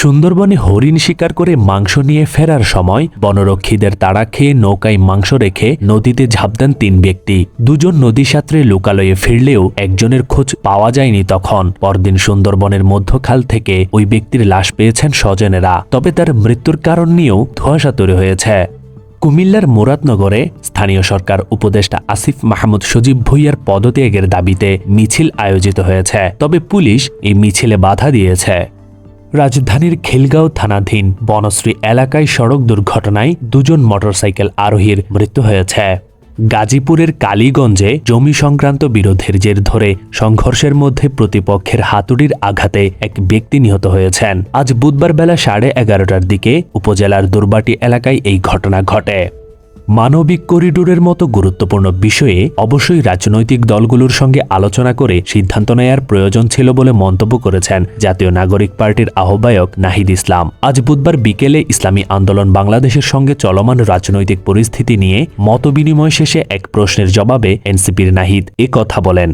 সুন্দরবনে হরিণ শিকার করে মাংস নিয়ে ফেরার সময় বনরক্ষীদের তাড়া খেয়ে নৌকায় মাংস রেখে নদীতে ঝাঁপ দেন তিন ব্যক্তি। দুজন নদী সাঁতরে লোকালয়ে ফিরলেও একজনের খোঁজ পাওয়া যায়নি তখন। পরদিন সুন্দরবনের মধ্যখাল থেকে ওই ব্যক্তির লাশ পেয়েছেন স্বজনেরা। তবে তার মৃত্যুর কারণ নিয়েও ধোঁয়াশা তৈরি হয়েছে। কুমিল্লার মুরাদনগরে স্থানীয় সরকার উপদেষ্টা আসিফ মাহমুদ সজীব ভুইয়ার পদত্যাগের দাবিতে মিছিল আয়োজিত হয়েছে। তবে পুলিশ এই মিছিলে বাধা দিয়েছে। রাজধানীর খিলগাঁও থানাধীন বনশ্রী এলাকায় সড়ক দুর্ঘটনায় দুজন মোটরসাইকেল আরোহীর মৃত্যু হয়েছে। গাজীপুরের কালীগঞ্জে জমি সংক্রান্ত বিরোধের জের ধরে সংঘর্ষের মধ্যে প্রতিপক্ষের হাতুড়ির আঘাতে এক ব্যক্তি নিহত হয়েছেন। আজ বুধবার বেলা সাড়ে এগারোটার দিকে উপজেলার দুর্বাটি এলাকায় এই ঘটনা ঘটে। মানবিক করিডোরের মতো গুরুত্বপূর্ণ বিষয়ে অবশ্যই রাজনৈতিক দলগুলোর সঙ্গে আলোচনা করে সিদ্ধান্ত নেয়ার প্রয়োজন ছিল বলে মন্তব্য করেছেন জাতীয় নাগরিক পার্টির আহ্বায়ক নাহিদ ইসলাম। আজ বুধবার বিকেলে ইসলামী আন্দোলন বাংলাদেশের সঙ্গে চলমান রাজনৈতিক পরিস্থিতি নিয়ে মতবিনিময় শেষে এক প্রশ্নের জবাবে এনসিপির নাহিদ এ কথা বলেন।